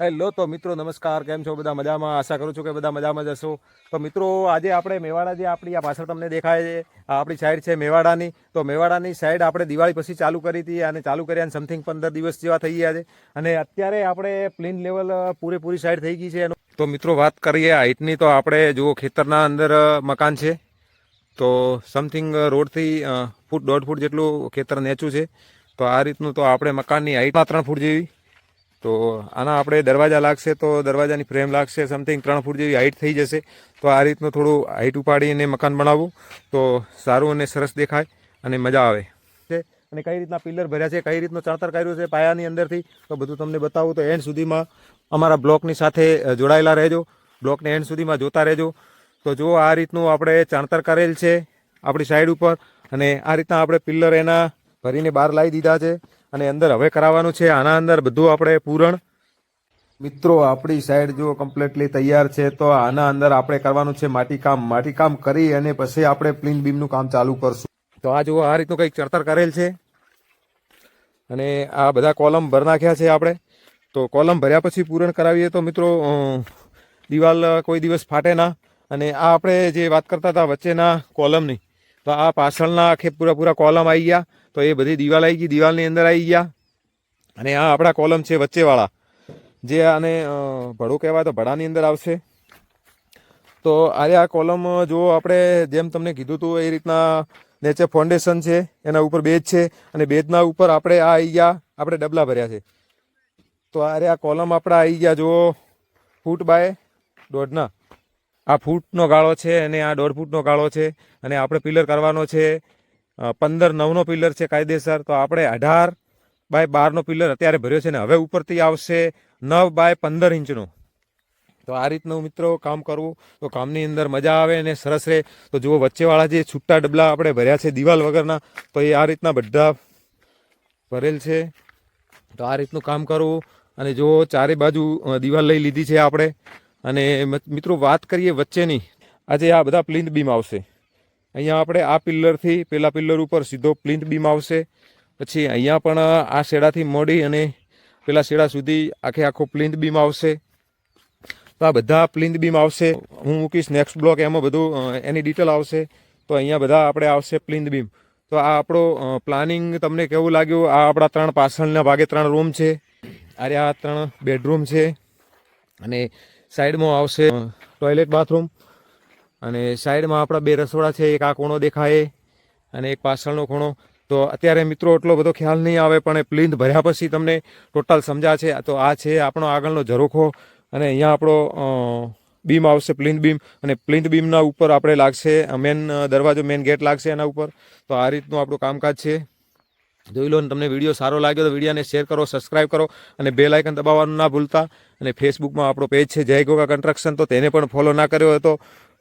Hello, તો મિત્રો, નમસ્કાર. કેમ છો? બધા મજામાં? આશા કરું છું કે બધા મજામાં જશો તો મિત્રો, આજે આપણે મેવાડા જે આપણી આ પાછળ તમને દેખાય છે, આ આપણી સાઈડ છે મેવાડાની. તો મેવાડાની સાઈડ આપણે દિવાળી પછી ચાલુ કરી હતી અને ચાલુ કર્યા સમથિંગ પંદર દિવસ જેવા થઈ ગયા છે. અને અત્યારે આપણે પ્લેન લેવલ પૂરેપૂરી સાઈડ થઈ ગઈ છે એનું. તો મિત્રો, વાત કરીએ હાઇટની તો આપણે જુઓ ખેતરના અંદર મકાન છે. તો સમથિંગ રોડથી ફૂટ, દોઢ ફૂટ જેટલું ખેતર નેચું છે. તો આ રીતનું તો આપણે મકાનની હાઇટમાં ત્રણ ફૂટ જેવી. તો આના આપણે દરવાજા લાગશે તો દરવાજાની ફ્રેમ લાગશે સમથિંગ ત્રણ ફૂટ જેવી હાઇટ થઈ જશે. તો આ રીતનું થોડું હાઇટ ઉપાડીને મકાન બનાવવું. તો સારું અને સરસ દેખાય અને મજા આવે. છે? અને કઈ રીતના પિલર ભર્યા છે, કઈ રીતનું ચણતર કર્યું છે પાયાની અંદરથી, તો બધું તમને બતાવું. તો એન્ડ સુધીમાં અમારા બ્લોકની સાથે જોડાયેલા રહેજો. બ્લોકને એન્ડ સુધીમાં જોતા રહેજો. તો જો આ રીતનું આપણે ચણતર કરેલ છે આપણી સાઈડ ઉપર, અને આ રીતના આપણે પિલ્લર એના ભરીને બહાર લાવી દીધા છે. અને અંદર હવે કરાવવાનું છે. આના અંદર બધું આપણે પૂરણ. મિત્રો, આપણી સાઈડ જો કમ્પ્લીટલી તૈયાર છે, તો આના અંદર આપણે કરવાનું છે માટીકામ. માટીકામ કરી અને પછી આપણે પ્લીન બીમનું કામ ચાલુ કરશું. તો આ જુઓ, આ રીતનું કંઈક ચડતર કરેલ છે. અને આ બધા કોલમ ભર નાખ્યા છે આપણે. તો કોલમ ભર્યા પછી પૂરણ કરાવીએ તો મિત્રો દિવાલ કોઈ દિવસ ફાટે ના. અને આ આપણે જે વાત કરતા હતા વચ્ચેના કોલમની તો આ પાછળના આખે પૂરા પૂરા કોલમ આવી ગયા. તો એ બધી દિવાલ આવી ગઈ, દિવાલની અંદર આવી ગયા. અને આ આપણા કોલમ છે વચ્ચેવાળા. જે આને ભડું કહેવાય તો ભડાની અંદર આવશે. તો આરે આ કોલમ જો આપણે જેમ તમને કીધું હતું એ રીતના નેચર ફાઉન્ડેશન છે, એના ઉપર બેજ છે, અને બેજના ઉપર આપણે આ આવી ગયા, આપણે ડબલા ભર્યા છે. તો અરે આ કોલમ આપણા આવી ગયા જો ફૂટ બાય દોઢના આ ફૂટનો ગાળો છે અને આ દોઢ ફૂટનો ગાળો છે અને આપણે પિલર કરવાનો છે પંદર નવનો પિલર છે કાયદેસર. તો આપણે અઢાર બાય બારનો પિલર અત્યારે ભર્યો છે ને હવે ઉપરથી આવશે નવ બાય પંદર ઇંચનો. તો આ રીતનું મિત્રો કામ કરવું, તો કામની અંદર મજા આવે અને સરસ રહે. તો જુઓ વચ્ચેવાળા જે છૂટા ડબલા આપણે ભર્યા છે દિવાલ વગરના, તો એ આ રીતના બધા ભરેલ છે. તો આ રીતનું કામ કરવું અને જો ચારે બાજુ દિવાલ લઈ લીધી છે આપણે. અને મિત્રો, વાત કરીએ વચ્ચેની. આજે આ બધા પ્લિન્થ બીમ આવશે. અહીંયા આપણે આ પિલ્લરથી, પેલા પિલ્લર ઉપર સીધો પ્લિન્થ બીમ આવશે. પછી અહીંયા પણ આ શેડાથી મોડી અને પેલા શેડા સુધી આખે આખો પ્લિન્થ બીમ આવશે. તો આ બધા પ્લિન્થ બીમ આવશે. હું મૂકીશ નેક્સ્ટ બ્લોક, એમાં બધું એની ડિટેલ આવશે. તો અહીંયા બધા આપણે આવશે પ્લિન્થ બીમ. તો આ આપણો પ્લાનિંગ તમને કેવું લાગ્યું? આ આપણા ત્રણ પાછળના ભાગે ત્રણ રૂમ છે. અરે આ ત્રણ બેડરૂમ છે. અને સાઈડમાં આવશે ટોયલેટ બાથરૂમ. અને સાઈડમાં આપણા બે રસોડા છે, એક આ ખૂણો દેખાય અને એક પાછળનો ખૂણો તો અત્યારે મિત્રો એટલો બધો ખ્યાલ નહીં આવે, પણ એ પ્લિન્થ ભર્યા પછી તમને ટોટલ સમજા છે. તો આ છે આપણો આગળનો ઝરોખો અને અહીંયા આપણો બીમ આવશે પ્લિન્થ બીમ. અને પ્લિન્થ બીમના ઉપર આપણે લાગશે, મેન દરવાજો, મેન ગેટ લાગશે એના ઉપર. તો આ રીતનું આપણું કામકાજ છે. જોઈ લો અને તમને વીડિયો સારો લાગ્યો તો વિડીયોને શેર કરો સબસ્ક્રાઈબ કરો અને બે લાઇકન દબાવવાનું ના ભૂલતા. અને ફેસબુકમાં આપણો પેજ છે જય ગોગા કન્સ્ટ્રક્શન તો તેને પણ ફોલો ના કર્યો હોય તો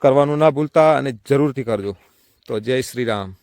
કરવાનું ના ભૂલતા અને જરૂરથી કરજો. તો જય શ્રી રામ.